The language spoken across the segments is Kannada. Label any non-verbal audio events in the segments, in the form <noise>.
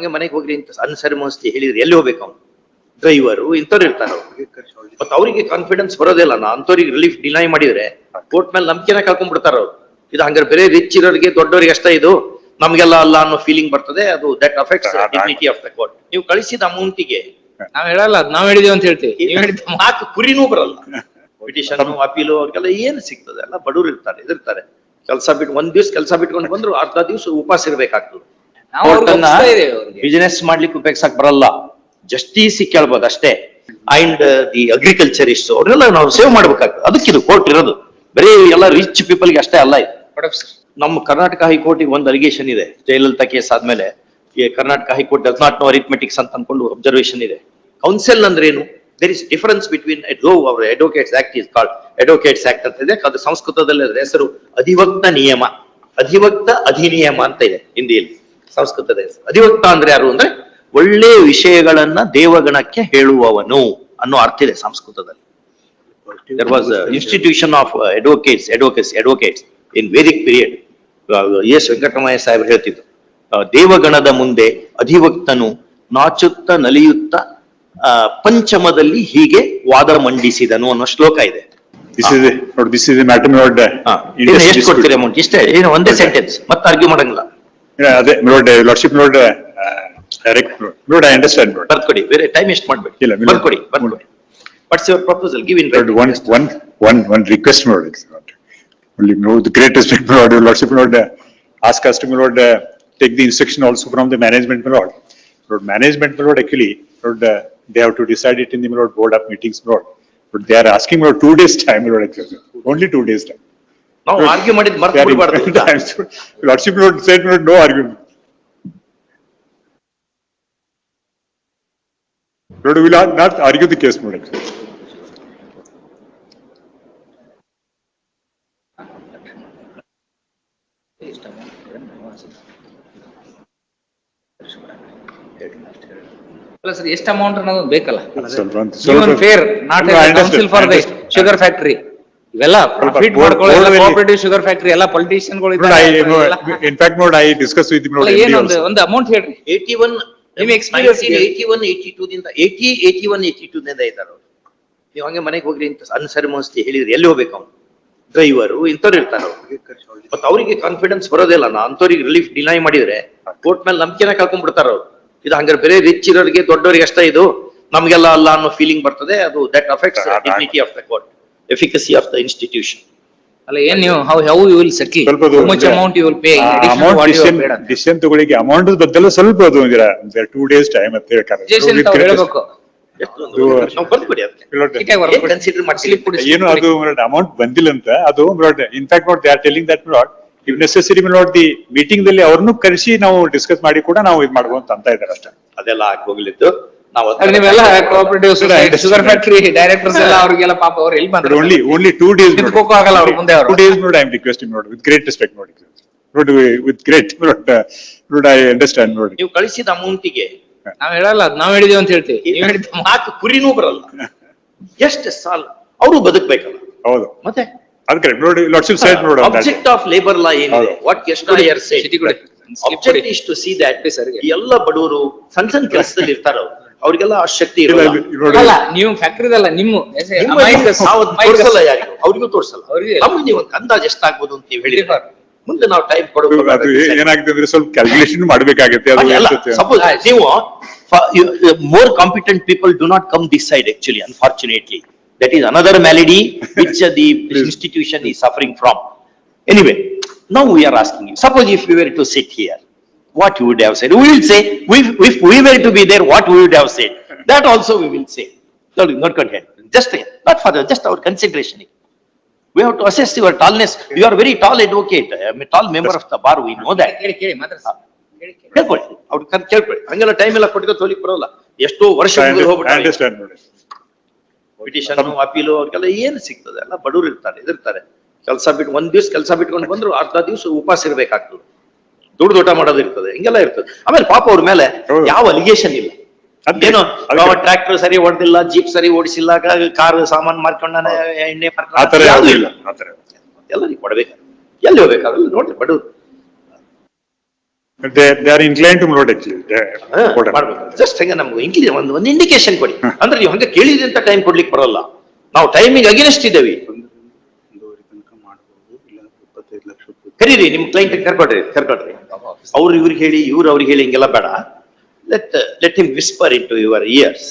ಹಂಗೆ ಮನೆಗೆ ಹೋಗ್ರಿ ಅಂತ ಅನ್ಸರಿಮೋಸ್ತಿ ಹೇಳಿದ್ರೆ ಎಲ್ಲಿ ಹೋಗ್ಬೇಕು ಅವ್ನು? ಡ್ರೈವರು ಇಂಥವ್ರು ಇರ್ತಾರ ಮತ್ತೆ ಅವರಿಗೆ ಕಾನ್ಫಿಡೆನ್ಸ್ ಬರೋದಿಲ್ಲ ನಾ ಅಂಥವ್ರಿಗೆ ರಿಲೀಫ್ ಡಿನೈ ಮಾಡಿದ್ರೆ ಕೋರ್ಟ್ ಮೇಲೆ ನಂಬಿಕೆನ ಕಳ್ಕೊಂಡ್ಬಿಡ್ತಾರ ಅವ್ರು. ಇದು ಹಂಗಾರೆ ಬೇರೆ ರಿಚ್ ಇರೋರಿಗೆ ದೊಡ್ಡವರಿಗೆ ಅಷ್ಟೇ ಇದು. ನಮ್ಗೆಲ್ಲ ಅಲ್ಲ ಅನ್ನೋ ಫೀಲಿಂಗ್ ಬರ್ತದೆ. ಅದು that affect dignity of the court ನೀವು ಕಳಿಸಿದ ಅಮೌಂಟಿಗೆ ನಾವ್ ಹೇಳಲ್ಲ ನಾವ್ ಹೇಳಿದೀವಿ ಅಂತ ಹೇಳ್ತೀವಿ. ಮಾತು ಕುರಿನೂ ಬರಲ್ಲ. <laughs> ಪಿಟಿಷನ್ ಅಪೀಲು ಅವ್ರಿಗೆಲ್ಲ ಏನು ಸಿಗ್ತದೆ? ಎಲ್ಲ ಬಡವ್ರು ಇರ್ತಾರೆ ಇದಿರ್ತಾರೆ. ಕೆಲಸ ಬಿಟ್ಟು ಒಂದ್ ದಿವ್ಸ ಕೆಲಸ ಬಿಟ್ಕೊಂಡು ಬಂದ್ರು ಅರ್ಧ ದಿವ್ಸ ಉಪವಾಸ ಇರ್ಬೇಕಾಗ್ತದೆ. ಬಿಸಿನೆಸ್ ಮಾಡ್ಲಿಕ್ಕೆ ಉಪಯೋಗಿಸಕ್ ಬರಲ್ಲ. ಜಸ್ಟಿಸ್ ಕೇಳ್ಬೋದು ಅಷ್ಟೇ ಅಂಡ್ ದಿ ಅಗ್ರಿಕಲ್ಚರಿಸ್ಟ್ ಅವ್ರನ್ನೆಲ್ಲ ನಾವು ಸೇವ್ ಮಾಡ್ಬೇಕಾಗ್ತದೆ. ಇದು ಕೋರ್ಟ್ ಇರೋದು. ಬರೀ ಎಲ್ಲ ರಿಚ್ ಪೀಪಲ್ಗೆ ಅಷ್ಟೇ ಅಲ್ಲ ಇದು. ನಮ್ಮ ಕರ್ನಾಟಕ ಹೈಕೋರ್ಟಿಗೆ ಒಂದು ಅಲಿಗೇಷನ್ ಇದೆ. ಜಯಲಲಿತಾ ಕೇಸ್ ಆದ್ಮೇಲೆ. ಈ Karnataka high court does not know arithmetics ಅಂತ ಅನ್ಕೊಂಡು ಅಬ್ಸರ್ವೇಷನ್ ಇದೆ. ಕೌನ್ಸಿಲ್ ಅಂದ್ರೆ ಏನು? There is difference between law our advocates act is called advocates act ಅಂತ ಇದೆ. ಅದು ಸಂಸ್ಕೃತದಲ್ಲಿ ಅದರ ಹೆಸರು ಅಧಿವಕ್ತ ನಿಯಮ. ಅಧಿವಕ್ತ ಅಧಿನಿಯಮ ಅಂತ ಇದೆ ಹಿಂದಿಯಲ್ಲಿ. ಸಂಸ್ಕೃತದ ಹೆಸರು. ಅಧಿವಕ್ತ ಅಂದ್ರೆ ಯಾರು ಅಂದ್ರೆ ಒಳ್ಳೆ ವಿಷಯಗಳನ್ನ ದೇವಗಣಕ್ಕೆ ಹೇಳುವವನು ಅನ್ನೋ ಅರ್ಥ ಇದೆ ಸಂಸ್ಕೃತದಲ್ಲಿ. There was institution of advocates advocates advocates in Vedic period. S Venkataramaiah Saheb ಹೇಳ್ತಿದ್ರು ದೇವಗಣದ ಮುಂದೆ ಅಧಿವಕ್ತನು ನಾಚುತ್ತ ನಲಿಯುತ್ತ ಪಂಚಮದಲ್ಲಿ ಹೀಗೆ ವಾದ ಮಂಡಿಸಿದನು ಅನ್ನೋ ಶ್ಲೋಕ ಇದೆ. ಎಷ್ಟು. ಕೊಡ್ತೀರಿ ಅಮೌಂಟ್ ಇಷ್ಟೇ ಏನು ಒಂದೇ ಸೆಂಟೆನ್ಸ್ ಮತ್ತೆ ಅರ್ಗ್ಯೂ ಮಾಡಂಗಿಲ್ಲ. ಅದೇ, my lord, lordship, my lord, uh, direct, my lord. my lord, I understand, my lord. ಬರ್ಕೊಡಿ ಬೇರೆ ಟೈಮ್ ಎಷ್ಟು ಮಾಡ್ಬೇಡಿ ಇಲ್ಲ, ಇಲ್ಲ. ಬರ್ಕೊಡಿ ಬರ್ಕೊಡಿ what's your proposal give in Lord, one, one, one, one request, my lord. it's not- Only, my lord, the great respect, <laughs> my lord, your lordship, my lord, uh, ask us to, my lord, uh, take the instruction also from the management, my lord. Lord, management, my lord, actually, lord, uh, they have to decide it in the, my lord, board of meetings, my lord. But they are asking, my lord, two days <laughs> time, my lord, actually. only two days time. ನಾವು ಆರ್ಗ್ಯೂ ಮಾಡಿದ್ They ಮರ್ತು are ಬಿಡಬಾರ್ದು in- times. Lordship, my lord, said, my lord, no argument. Lord, we will not- not argue the case, my lord. actually. ಅಲ್ಲ ಸರ್ ಎಷ್ಟು ಅಮೌಂಟ್ ಅನ್ನೋದು ಬೇಕಲ್ಲ ಸ್ವಲ್ಪ ಒಂದು- ಇವನ್ ಸ್ವಲ್ಪ- fair not No, I understand, counsel for I the understand. Sugar factory ಇವೆಲ್ಲ ಪ್ರಾಫಿಟ್ board- ಮಾಡ್ಕೊಳ್ಳೋ board ಅಲ್ಲಿ- ಕೋಆಪರೇಟಿವ್ ಶುಗರ್ ಫ್ಯಾಕ್ಟರಿ ಎಲ್ಲ ಪೊಲಿಟಿಷಿಯನ್ಗಳು Lord, I discussed with him, Lord, MD ಏನೊಂದು also. ಒಂದು ಅಮೌಂಟ್ ಹೇಳ್ರಿ. ಏಯ್ಟಿ ಒನ್ ನಿಮ್ಮ experience ಇದೆ. ಏಟಿ ಒನ್ ಏಯ್ಟಿ ಟೂ ದಿಂದ eighty eighty one eighty two ದಿಂದ ಇದ್ದಾರೆ ಅವ್ರು. ನೀವು ಹಂಗೆ ಮನೆಗೆ ಹೋಗ್ರಿ ಅಂತ ಅನ್ಸರಿಮೋಸ್ತಿ ಹೇಳಿದ್ರೆ ಎಲ್ಲಿ ಹೋಗ್ಬೇಕು ಅವ್ನು? ಡ್ರೈವರು ಇಂಥವ್ರು ಇರ್ತಾರ ಮತ್ತೆ ಅವರಿಗೆ ಕಾನ್ಫಿಡೆನ್ಸ್ ಬರೋದಿಲ್ಲ ನಾ ಅಂಥವ್ರಿಗೆ ರಿಲೀಫ್ ಡಿನೈ ಮಾಡಿದ್ರೆ ಕೋರ್ಟ್ ಮೇಲೆ ನಂಬಿಕೆನ ಕಳ್ಕೊಂಡ್ಬಿಡ್ತಾರ ಅವ್ರು. ಇದು ಹಂಗಾರೆ ಬೇರೆ ರಿಚ್ ಇರೋರಿಗೆ ದೊಡ್ಡವರಿಗೆ ಅಷ್ಟೇ ಇದು. ನಮ್ಗೆಲ್ಲ ಅಲ್ಲ ಅನ್ನೋ ಫೀಲಿಂಗ್ ಬರ್ತದೆ. ಅದು that affects dignity of the court efficacy of the institution ಅಲ್ಲ ಏನ್ ನೀವು how how you will settle ಸ್ವಲ್ಪ how much amount you will pay decision ತಗೊಳ್ಳಿಕ್ಕೆ amount ಬದ್ದಲು ಸ್ವಲ್ಪ ಅದು ಟೂ ಡೇಸ್ ಟೈಮ್ ಅಂತ ಹೇಳ್ತಾರೆ. ಅವ್ರು ಹೇಳ್ಬೇಕು? ಎಷ್ಟು ಅದು- ನಾವು ಬಂದ್ಬಿಡಿ ಅದಕ್ಕೆ. Lord, ಹೀಗೆ ಬರ್ದು ಬಿಡಿ. ಕನ್ಸಿಡರ್ ಮಾಡ್ತೀವಿ Slip ಕೊಡಿ. ಏನು ಅದು ಅಮೌಂಟ್ ಬಂದಿಲ್ಲ ಅಂತ ಅದು in fact note they are telling that not if necessary note the meeting ದಲ್ಲಿ ಅವ್ರನ್ನು ಕರೆಸಿ ನಾವು ಡಿಸ್ಕಸ್ ಮಾಡಿ ಕೂಡ ನಾವು ಇದು ಮಾಡ್ಬೋದು ಅಂತ ಇದ್ದಾರೆ ಅಷ್ಟೇ. ಅದೆಲ್ಲ ಆಗಿ ಹೋಗ್ಲಿದ್ದು. ನೀವೆಲ್ಲ ಕೋಆಪರೇಟಿವ್ ಶುಗರ್ ಫ್ಯಾಕ್ಟರಿ ಡೈರೆಕ್ಟರ್ಸ್ ಎಲ್ಲ <laughs> ಅವ್ರಿಗೆಲ್ಲ ಪಾಪ ಅವ್ರು ಎಲ್ಲಿ ಬಂದ್ರು? ಓನ್ಲಿ ಓನ್ಲಿ ಟೂ ಡೇಸ್ ನಿಂತ್ಕೋಕ್ಕೂ ಆಗಲ್ಲ ಅವ್ರ ಮುಂದೆ ಅವ್ರು. ಟೂ ಡೇಸ್ ನೋಡಿ ಐ ಆಮ್ ರಿಕ್ವೆಸ್ಟಿಂಗ್ ನೋಡಿ ವಿತ್ ಗ್ರೇಟ್ ರೆಸ್ಪೆಕ್ಟ್ ನೋಡಿ. ನೋಡಿ ವಿತ್ ಗ್ರೇಟ್ ನೋಡಿ ಐ ಅಂಡರ್ಸ್ಟ್ಯಾಂಡ್ ನೋಡಿ. ನೀವು ಕಳಿಸಿದ ಅಮೌಂಟಿಗೆ ನಾವ್ ಹೇಳಲ್ಲ ಅದ್ ನಾವ್ ಹೇಳಿದೀವಿ ಅಂತ ಹೇಳ್ತೀವಿ. ನೀವು ಹೇಳಿದ. <laughs> ಮಾತು ಕುರಿನೂ ಬರಲ್ಲ. ಎಷ್ಟು ಸಾಲ? ಅವರು ಬದುಕ್ಬೇಕಲ್ಲ. ಹೌದು. ಮತ್ತೆ? ಅದು ಕರೆಕ್ಟ್ ನೋಡಿ ಲಾರ್ಡ್ಶಿಪ್ ಸೈಡ್ ನೋಡಿ ಆಬ್ಜೆಕ್ಟ್ ಆಫ್ ಲೇಬರ್ ಲಾ ಏನಿದೆ? ವಾಟ್ ಎಷ್ಟು year say. Object is to see that ಎಲ್ಲ ಬಡವರು ಸಣ್ಣ ಸಣ್ಣ <laughs> ಕೆಲಸದಲ್ಲಿ ಇರ್ತಾರ ಅವ್ರು ಅವ್ರಿಗೆಲ್ಲ ಆ ಶಕ್ತಿ ಇರಲ್ಲ. ಅಲ್ಲ ನೀವು ಫ್ಯಾಕ್ಟ್ರಿದಲ್ಲ ನಿಮ್ಮ ನಾವು ತೋರಿಸಲ್ಲ ಯಾರಿಗೂ? ಅವ್ರಿಗೂ ತೋರಿಸಲ್ಲ. ಅವ್ರಿಗೆ- ನಮ್ಗೆ ನೀವು ಒಂದು ಅಂದಾಜ್ ಎಷ್ಟಾಗ್ಬೋದು ಅಂತ ನೀವು ಹೇಳಿದ್ರೆ. ಮುಂದೆ ನಾವು ಟೈಮ್ ಕೊಡಬೇಕು ಏನಾಗುತ್ತೆ ಅಂದ್ರೆ ಸ್ವಲ್ಪ ಕ್ಯಾಲ್ಕುಲೇಷನ್ ಮಾಡಬೇಕಾಗುತ್ತೆ ಸಪೋಸ್ ನೀವು more competent people do not come this side actually unfortunately that is another malady which the institution is suffering from anyway now we are asking you suppose if you were to sit here what you would have said we will say if, if we were to be there what we would have said that also we will say so not content just not further just our consideration we have to assess your tallness you are very tall advocate i am a tall member of the bar we know that ಕೇಳಿ ಕೇಳಿ ಮಾತ್ರ ಕೇಳಿ ಕೇಳಿ ಕೇಳ್ಕೊಳ್ಳಿ ಅವ್ರ ಕೇಳ್ಕೊಳ್ಳಿ ಹಂಗೆಲ್ಲ ಟೈಮ್ ಎಲ್ಲ ಕೊಟ್ಕೊಂಡು ಹೋಗ್ಲಿಕ್ಕೆ ಬರೋಲ್ಲ ಎಷ್ಟೋ ವರ್ಷ ನೋಡಿ ಪಿಟಿಷನ್ ಅಪೀಲು ಅವ್ರಿಗೆಲ್ಲ ಏನು ಸಿಗ್ತದೆ ಎಲ್ಲ ಬಡವರು ಇರ್ತಾರೆ ಇದಿರ್ತಾರೆ ಕೆಲಸ ಬಿಟ್ಟು ಒಂದ್ ದಿವ್ಸ ಕೆಲಸ ಬಿಟ್ಕೊಂಡು ಬಂದ್ರು ಅರ್ಧ ದಿವ್ಸ ಉಪವಾಸ ಇರ್ಬೇಕಾಗ್ತದೆ ದುಡ್ಡು ಊಟ ಮಾಡೋದು ಇರ್ತದೆ. ಹಿಂಗೆಲ್ಲ ಇರ್ತದೆ. ಆಮೇಲೆ ಪಾಪ ಅವ್ರ ಮೇಲೆ ಯಾವ ಅಲಿಗೇಷನ್ ಇಲ್ಲ. ಅದೇನು ಏನೋ ಟ್ರ್ಯಾಕ್ಟರ್ ಸರಿ ಹೊಡೆದಿಲ್ಲ ಜೀಪ್ ಸರಿ ಓಡಿಸಿಲ್ಲ ಕಾರ್ ಸಾಮಾನ್ ಮಾರ್ಕೊಂಡಾನೆ ಎಣ್ಣೆ ಆ ತರ ಯಾವ್ದು ಯಾವ್ದು ಇಲ್ಲ. ಇಲ್ಲ. ಆ ತರ ಎಲ್ಲರಿಗೆ ಕೊಡ್ಬೇಕು. ಎಲ್ಲಿ ಹೋಗ್ಬೇಕಾದ್ರೆ ನೋಡ್ರಿ ಬಡವ್ರು. ಜಸ್ಟ್ ಹಂಗೆ ನಮ್ಗೆ ಇಂಗ್ಲಿಷ್ ಒಂದು ಒಂದು ಇಂಡಿಕೇಶನ್ ಕೊಡಿ. ಅಂದ್ರೆ ನೀವು ಹಂಗೆ ಕೇಳಿದ್ರಿ ಅಂತ ಟೈಮ್ ಕೊಡ್ಲಿಕ್ಕೆ ಬರಲ್ಲ. ನಾವು ಟೈಮಿಗೆ ಅಗೇನೆಸ್ಟ್ ಇದ್ದೇವೆ. ಕರೀರಿ ನಿಮ್ ಕ್ಲೈಂಟ್ ಕರ್ಕೊಡ್ರಿ ಕರ್ಕೊಡ್ರಿ. ಅವ್ರು ಇವ್ರಿಗೆ ಹೇಳಿ ಇವ್ರು ಅವ್ರಿಗೆ ಹೇಳಿ ಹಿಂಗೆಲ್ಲ ಬೇಡ. Let let him whisper into your ears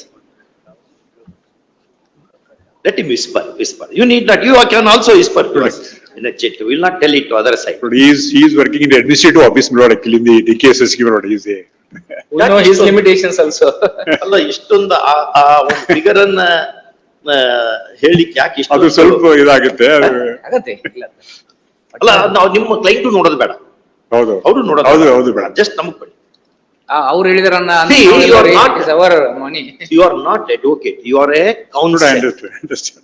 let him whisper whisper you need not you can also whisper to a chit will not tell it to other side But he is, he is working in the administrative office, my lord, actually, in the DKSS, my lord, he is a. <laughs> We know his limitations also. <laughs> ಅಲ್ಲ ಇಷ್ಟೊಂದು ಆ ಒಂದು ಫಿಗರ್ ಅನ್ನ ಹೇಳಿಕ್ ಯಾಕೆ ಯಾಕೆ ಅದು ಸ್ವಲ್ಪ ಇದಾಗುತ್ತೆ, ಆಗತ್ತೆ ಇಲ್ಲ. ಅಲ್ಲ ನಾವು ನಿಮ್ಮ ಕ್ಲೈಂಟು ನೋಡೋದು ಬೇಡ. ಹೌದು. ಅವರು ನೋಡೋದು ಹೌದು, ಹೌದು. ಜಸ್ಟ್ ನಮಗ್ ಅವ್ರು ಹೇಳಿದಾರ See, you are not- our money you are not advocate you are a Good, I counsel understand, understand.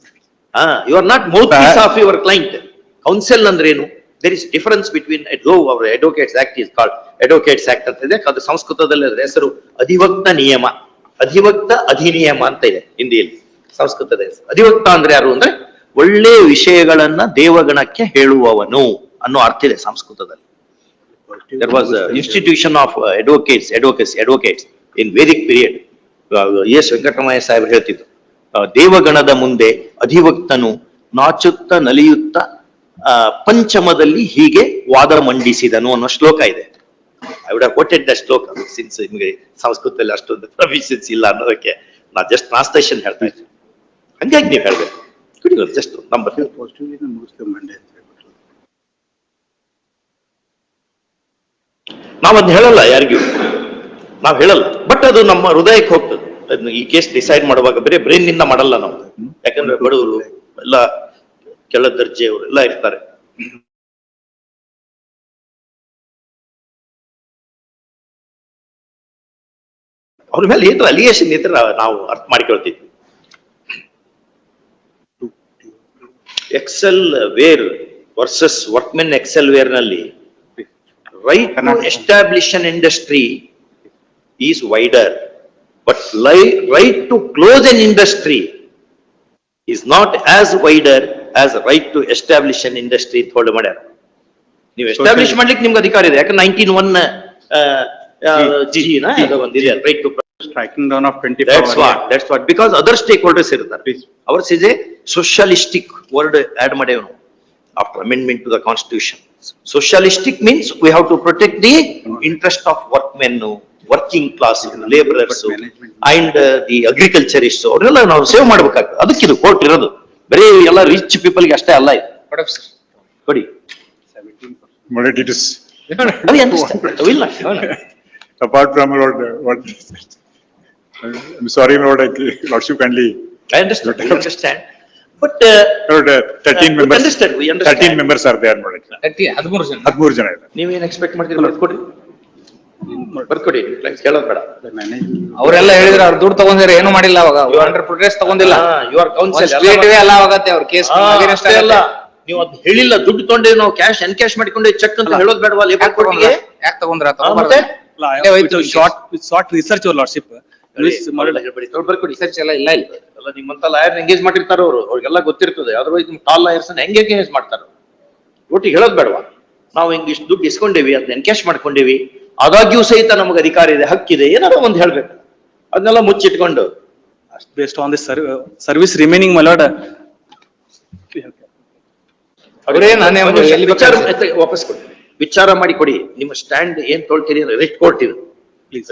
You are not mouth of your client counsel ಅಂದ್ರೆ ಏನು? There is difference between law our advocates act is called advocates act ಅಂತ ಇದೆ. ಅದು ಸಂಸ್ಕೃತದಲ್ಲಿ ಅದರ ಹೆಸರು ಅಧಿವಕ್ತ ನಿಯಮ. ಅಧಿವಕ್ತ ಅಧಿನಿಯಮ ಅಂತ ಇದೆ ಹಿಂದಿಯಲ್ಲಿ. ಸಂಸ್ಕೃತದ ಹೆಸರು. ಅಧಿವಕ್ತ ಅಂದ್ರೆ ಯಾರು ಅಂದ್ರೆ ಒಳ್ಳೆ ವಿಷಯಗಳನ್ನ ದೇವಗಣಕ್ಕೆ ಹೇಳುವವನು ಅನ್ನೋ ಅರ್ಥ ಇದೆ ಸಂಸ್ಕೃತದಲ್ಲಿ. There was a institution of uh, advocates, advocacy, advocates in Vedic period. S Venkataramaiah Saheb ಹೇಳ್ತಿದ್ರು. ದೇವಗಣದ ಮುಂದೆ ಅಧಿವಕ್ತನು ನಾಚುತ್ತ ನಲಿಯುತ್ತ ಪಂಚಮದಲ್ಲಿ ಹೀಗೆ ವಾದ ಮಂಡಿಸಿದನು ಅನ್ನೋ ಶ್ಲೋಕ ಇದೆ. I would quoted the shloka since ನಿಮಗೆ ಸಂಸ್ಕೃತದಲ್ಲಿ ಅಷ್ಟೊಂದು ಪ್ರೊಫಿಷನ್ಸ್ ಇಲ್ಲ ಅನ್ನೋದಕ್ಕೆ ನಾ ಜಸ್ಟ್ ಟ್ರಾನ್ಸ್ಲೇಷನ್ ಹೇಳ್ತಾ ಇದ್ದೆ ಹಂಗಾಗಿ ನೀವು ಹೇಳ್ಬೇಕು. ಜಸ್ಟ್ ನಂಬರ್ ನಾವ್ ಹೇಳಲ್ಲ ಯಾರಿಗೂ. ನಾವು ಹೇಳಲ್ಲ. ಬಟ್ ಅದು ನಮ್ಮ ಹೃದಯಕ್ಕೆ ಹೋಗ್ತದೆ. ಅದನ್ನ ಈ ಕೇಸ್ ಡಿಸೈಡ್ ಮಾಡುವಾಗ ಬರೀ ಬ್ರೈನ್ನಿಂದ ಮಾಡಲ್ಲ ನಾವು. ಯಾಕಂದ್ರೆ ಬಡವರು ಎಲ್ಲ ಕೆಳ ದರ್ಜೆಯವರು ಎಲ್ಲ ಇರ್ತಾರೆ. ಅವ್ರ ಮೇಲೆ ಏನಾರ ಅಲಿಯೇಷನ್ ಇದ್ರೆ ನಾವು ಅರ್ಥ ಮಾಡ್ಕೊಳ್ತಿದ್ವಿ Excel Wear versus workmen Excel ವೇರ್ನಲ್ಲಿ right? To establish an industry is wider, but right to close an industry is not as wider as right to establish an industry ಅಂತ ಹೊಳ್ಳೆ ಮಾಡ್ಯಾರ. ನೀವು ಎಸ್ಟಾಬ್ಲಿಷ್ ಮಾಡ್ಲಿಕ್ಕೆ ನಿಮ್ಗೆ ಅಧಿಕಾರ ಇದೆ. ಯಾಕಂದ್ರೆ ನೈನ್ಟೀನ್ ಒನ್ ಜಿಜಿನ ಬಂದಿದೆ right to striking down of twenty that's what that's what because other stakeholders ಇರ್ತಾರೆ. Ours is a socialistic word add ಮಾಡೇವ್ ನಾವು after amendment to the constitution socialistic means we have to protect the interest of workmen working class labourers and the agriculturist ಅವರೆಲ್ಲ ನಾವು ಸೇವ್ ಮಾಡ್ಬೇಕಾಗ್ತದೆ ಅದಕ್ಕಿದು ಕೋರ್ಟ್ ಇರೋದು ಬರೀ ಎಲ್ಲ ರಿಚ್ ಪೀಪಲ್ಗೆ ಅಷ್ಟೇ ಅಲ್ಲ ಇದು ಕೊಡಿ My lord, it is, ಅದು understand. will not, will not. apart from my lord, uh, what, I'm sorry, my lord, I- lordship kindly, I understand, we understand. But thirteen members thirteen members are understand, we understand. There, my lord. ಹದಿಮೂರು ಜನ. ಹದ್ಮೂರು ಜನ ಇದ್ದಾರೆ. ನೀವೇನ್ ಎಕ್ಸ್ಪೆಕ್ಟ್ ಮಾಡ್ತೀರಿ ಬರ್ಕೊಡಿ ಬರ್ಕೊಡಿ ಕೇಳೋದ್ ಬೇಡ. ಅವರೆಲ್ಲ ಹೇಳಿದ್ರೆ ಅವ್ರು ದುಡ್ಡು ತಗೊಂಡಿರ ಏನು ಮಾಡಿಲ್ಲ ಅವಾಗ. ಅಂಡರ್ ಪ್ರೊಟೆಸ್ಟ್ ತಗೊಂಡಿಲ್ಲ. ಯು ಆರ್ ಕೌನ್ಸಿಲ್ ಅಲ್ಲ ಆಗತ್ತೆ ಅವ್ರ ಕೇಸ್ ಅಲ್ಲ. ನೀವು ಅದ್ ಹೇಳಿಲ್ಲ ದುಡ್ಡು ತೊಗೊಂಡೆ ನಾವು ಕ್ಯಾಶ್ ಎನ್ಕ್ಯಾಶ್ ಮಾಡ್ಕೊಂಡು ಚೆಕ್ ಅಂತ ಹೇಳೋದ್ ಬೇಡವಾ ಲೇಬರ್ ಕೋರ್ಟ್ಗೆ ಯಾಕೆ ತಗೊಂಡ್ರ ಮತ್ತೆ? ಶಾರ್ಟ್ ಶಾರ್ಟ್ ರಿಸರ್ಚ್ ಲಾರ್ಡ್ಶಿಪ್ ಹೇಳ್ಬೇಡಿ ತೊಗೊಂಡ್ ಬರ್ಕೊಡಿ ರಿಸರ್ಚ್ ಎಲ್ಲ ಇಲ್ಲ ಇಲ್ಲಿ. ಎಲ್ಲ ನಿಮ್ಮಂತ ಲಾಯರ್ ಎಂಗೇಜ್ ಮಾಡಿರ್ತಾರ ಅವರು ಅವ್ರಿಗೆಲ್ಲ ಗೊತ್ತಿರ್ತದೆ. ಅದರ್ವೈಸ್ ನಿಮ್ ಟಾಲ್ ಲಾಯರ್ಸ್ ಹೆಂಗೆ ಎಂಗೇಜ್ ಮಾಡ್ತಾರ? ಒಟ್ಟಿಗೆ ಹೇಳೋದ್ ಬೇಡವಾ? ನಾವು ಹಿಂಗ್ ಇಷ್ಟು ದುಡ್ಡು ಇಸ್ಕೊಂಡೇವಿ ಅದನ್ನ ಎನ್ಕ್ಯಾಶ್ ಮಾಡ್ಕೊಂಡೇವಿ ಆದಾಗ್ಯೂ ಸಹಿತ ನಮಗೆ ಅಧಿಕಾರ ಇದೆ ಹಕ್ಕಿದೆ ಏನಾರ ಒಂದ್ ಹೇಳ್ಬೇಕು. ಅದನ್ನೆಲ್ಲ ಮುಚ್ಚಿಟ್ಕೊಂಡು. ಅಷ್ಟು based on the service remaining ಮಲಾಡ್ ವಾಪಸ್ ಕೊಡಿ. ವಿಚಾರ ಮಾಡಿ ಕೊಡಿ. ನಿಮ್ಮ ಸ್ಟ್ಯಾಂಡ್ ಏನ್ ತೊಳ್ತೀರಿ ಅಂದ್ರೆ ರಿಟ್ ಕೋರ್ಟ್ ಇದು.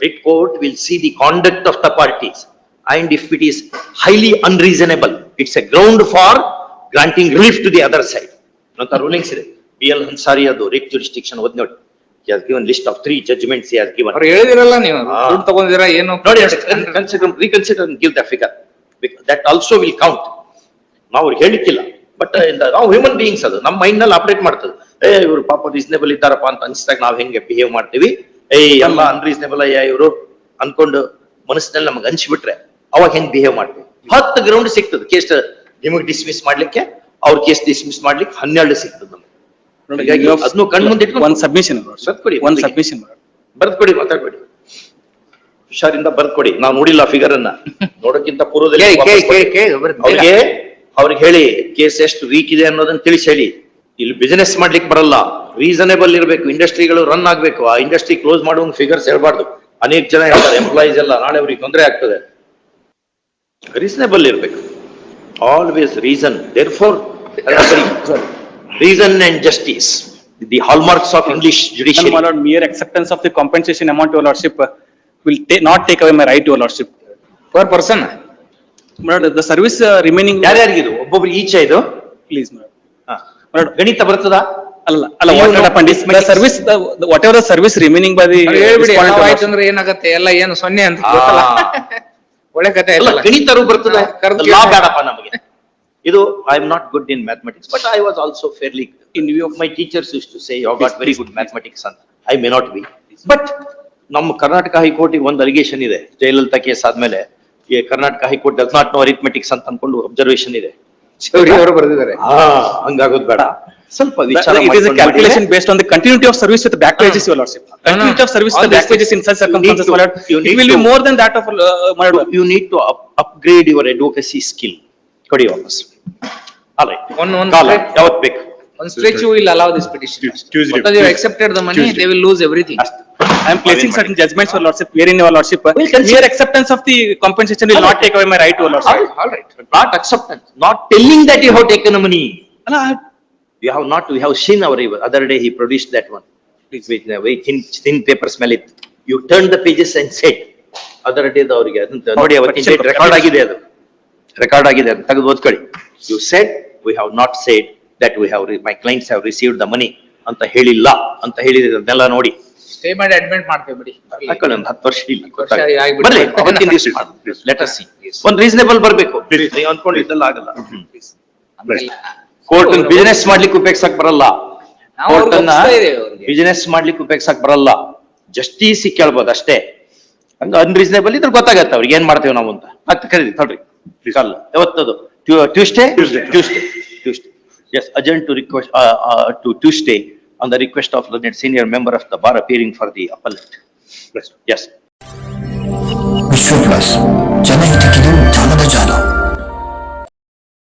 Writ court will see the conduct of the parties and if it is highly unreasonable it's a ground for granting relief to the other side ಅಂತ ರೂಲಿಂಗ್ಸ್ ಇದೆ. ಬಿ ಎಲ್ ಹನ್ಸಾರಿ ಅದು ರಿಟ್ ಜುರಿಸ್ಟಿಕ್ಷನ್ ಓದ್ ನೋಡಿ. Given list of three judgments he given ಅವ್ರು ಹೇಳಿದಿರಲ್ಲ ನೀವು. ಹಾ. ದುಡ್ಡು ತಗೊಂಡಿರ ಏನು? ನೋಡಿ consider reconsider give the figure that also will count ನಾವು ಅವ್ರಿಗೆ ಹೇಳಿಕ್ಕಿಲ್ಲ. ಬಟ್ ನಾವು ಹ್ಯೂಮನ್ ಬೀಯಿಂಗ್ಸ್ ಅದು. ನಮ್ಮ ಮೈಂಡ್ನಲ್ಲಿ ಆಪರೇಟ್ ಮಾಡ್ತದೆ. ಏ ಇವ್ರು ಪಾಪ ರೀಸನೇಬಲ್ ಇದ್ದಾರಪ್ಪ ಅಂತ ಅನ್ಸಿದಾಗ ನಾವ್ ಹೆಂಗೆ ಬಿಹೇವ್ ಮಾಡ್ತೀವಿ? ಏ ಎಲ್ಲ ಅನ್ರೀಸನೇಬಲ್ ಅಯ್ಯ ಇವರು. ಅನ್ಕೊಂಡು ಮನಸ್ಸಿನಲ್ಲಿ ನಮಗೆ ಅನ್ಸ್ಬಿಟ್ರೆ ಅವಾಗ ಹೆಂಗ್ ಬಿಹೇವ್ ಮಾಡ್ತೀವಿ? ಹತ್ತು ಗ್ರೌಂಡ್ ಸಿಗ್ತದೆ. ಕೇಸ್ ನಿಮಗೆ ಡಿಸ್ಮಿಸ್ ಮಾಡ್ಲಿಕ್ಕೆ ಅವ್ರ ಕೇಸ್ ಡಿಸ್ಮಿಸ್ ಮಾಡ್ಲಿಕ್ಕೆ ಹನ್ನೆರಡು ಸಿಗ್ತದೆ ನಮ್ಗೆ. ಹಾಗಾಗಿ ಅದನ್ನು ಕಣ್ಮುಂದೆ ಇಟ್ಕೊಂಡು ಒಂದು ಸಬ್ಮಿಷನ್. ಬರ್ಕೊಡಿ, ಒಂದು ಸಬ್ಮಿಷನ್. ಬರ್ದ್ಕೊಡಿ ಮಾತಾಡ್ಬೇಡಿ. ಹುಷಾರಿಂದ ಬರ್ದ್ಕೊಡಿ ನಾವು ನೋಡಿಲ್ಲ ಫಿಗರ್ ಅನ್ನ. ನೋಡೋಕ್ಕಿಂತ ಪೂರ್ವದಲ್ಲಿ. ಅವ್ರಿಗೆ ಅವ್ರಿಗೆ ಹೇಳಿ ಕೇಸ್ ಎಷ್ಟು ವೀಕ್ ಇದೆ ಅನ್ನೋದನ್ನ ತಿಳಿಸಿ ಹೇಳಿ. ಇಲ್ಲಿ ಬಿಸಿನೆಸ್ ಮಾಡ್ಲಿಕ್ಕೆ ಬರಲ್ಲ. ರೀಸನೇಬಲ್ ಇರಬೇಕು. ಇಂಡಸ್ಟ್ರಿಗಳು ರನ್ ಆಗ್ಬೇಕು. ಆ ಇಂಡಸ್ಟ್ರಿ ಕ್ಲೋಸ್ ಮಾಡುವ ಫಿಗರ್ಸ್ ಹೇಳ್ಬಾರ್ದು. ಅನೇಕ ಜನ ಹೇಳ್ತಾರೆ ಎಂಪ್ಲಾಯೀಸ್ ಎಲ್ಲ ನಾಳೆ ಅವ್ರಿಗೆ ತೊಂದರೆ ಆಗ್ತದೆ. ರೀಸನೇಬಲ್ ಇರಬೇಕು. Always reason there for reason and justice the hallmarks of English judicial mere acceptance of the compensation amount to lordship will not take away my right to lordship per person madam the service remaining ಯಾರ್ಯಾರಿಗೆ ಇದು ಒಬ್ಬೊಬ್ರು ಈಚ ಇದು? ಪ್ಲೀಸ್ ಮೇಡಮ್ ಗಣಿತ ಬರ್ತದ ಅಲ್ಲ ಅಲ್ಲ service whatever the service remaining ಬಾದಿ ಅಂದ್ರೆ ಏನಾಗತ್ತೆ? ಎಲ್ಲ ಏನು ಸೊನ್ನೆ ಅಂತ ಒಳ್ಳೆ ಕಥೆ ಎಲ್ಲ ಗಣಿತರು ಬರ್ತದೆ ಲಾ ಬೇಡಪ್ಪ ನಮಗೆ ಇದು I am not good in mathematics but I was also fairly in view of my teachers use to say you got very good mathematics ಅಂತ I may not be but ನಮ್ಮ ಕರ್ನಾಟಕ ಹೈಕೋರ್ಟಿಗೆ ಒಂದು ಅಲಿಗೇಷನ್ ಇದೆ. ಜಯಲಲಿತಾ ಕೇಸ್ ಆದ್ಮೇಲೆ Karnataka high court does not know arithmetics ಅಂತ ಅನ್ಕೊಂಡು ಅಬ್ಸರ್ವೇಷನ್ ಇದೆ. ಚೌರಿ ಅವರು ಬರೆದಿದ್ದಾರೆ ಹಾ ಬೇಡ ಸ್ವಲ್ಪ wages, your lordship. Continuity of service with All the back these wages in such things you need circumstances, to- my lord, you it need will be to- more than that of, uh, my lord. You need to upgrade your advocacy skill. ಕೊಡಿ ವಾಪಸ್. ಅಲ್ಲ, ಒಂದ್- ಒಂದ್ ಕಾಲ straight- ಬೇಕು? On stretch you will allow this petition. Tues- Tuesday. Because you have accepted the money, Tuesday. they will lose everything. ಅಷ್ಟೇ. I am placing certain judgments, your lordship, wherein your lordship, uh, We'll consider- mere acceptance of the compensation will not take away my right, your All lordship. all right, not acceptance, not telling that you have taken the money. ಅಲ್ಲ, I- You have not, we have seen our, other day he produced that one. With a very thin, thin paper smell it. You turned the pages and said, other day ಅವರಿಗೆ ಅದಂತ ನೋಡಿ ಅವತ್ತಿನ Petition- ರೆಕಾರ್ಡ್ ಆಗಿದೆ ಅದು. ರೆಕಾರ್ಡ್ ಆಗಿದೆ ಅದು ತೆಗೆದು ಓದ್ಕೊಳ್ಳಿ. You said, we have not said that we have, re- my clients have received the money ಅಂತ ಹೇಳಿಲ್ಲ ಅಂತ ಹೇಳಿದ್ರೆ ಅದನ್ನೆಲ್ಲ ನೋಡಿ. Stay ಮಾಡಿ ಅಡ್ಮಿಟ್ ಮಾಡ್ತೇವೆ ಬಿಡಿ. ಹಾಕೊಳ್ಳಿ ಒಂದು ಹತ್ತು ವರ್ಷ ಇಲ್ಲಿ ವರ್ಷ ಆಗ್ಬಿಟ್ಟು. ಬರ್ಲಿ ಅವತ್ತಿನ ದಿವಸ ಲೆಟ್ ಅಸ್ ಸಿ ಒಂದ್ ರೀಸನೇಬಲ್ ಬರಬೇಕು. ನೀವು ಅನ್ಕೊಂಡಿದ್ದೆಲ್ಲ ಆಗಲ್ಲ. ಹಂಗೆಲ್ಲ. ಕೋರ್ಟ್ ಬಿಸಿನೆಸ್ ಮಾಡ್ಲಿಕ್ಕೆ ಉಪಯೋಗಿಸಕ್ ಬರಲ್ಲ. ನಾವು ಕೋರ್ಟ್ ಅನ್ನ ಒಪ್ಪಿಸ್ತಾ ಅವ್ರಿಗೆ. ಬಿಸಿನೆಸ್ ಮಾಡ್ಲಿಕ್ಕೆ ಉಪಯೋಗಿಸಕ್ ಬರಲ್ಲ. ಜಸ್ಟಿಸ್ ಕೇಳ್ಬೋದು ಅಷ್ಟೇ. ಹಂಗ ಅನ್ರೀಸನೇಬಲ್ ಇದ್ರೆ ಗೊತ್ತಾಗತ್ತೆ ಅವ್ರಿಗೆ ಏನ್ ಮಾಡ್ತೇವೆ ನಾವು ಅಂತ. ಮತ್ತೆ ಕರೀರಿ ತಡ್ರಿ. ಅಲ್ಲ ಯಾವತ್ತದು? Tuesday Tuesday. Tuesday Tuesday as urgent to request to Tuesday on the request of learned senior member of the bar appearing for the appellant S Vishwa plus ಜನಹಿತಕ್ಕಿದು ಜಾಲದ ಜಾಲ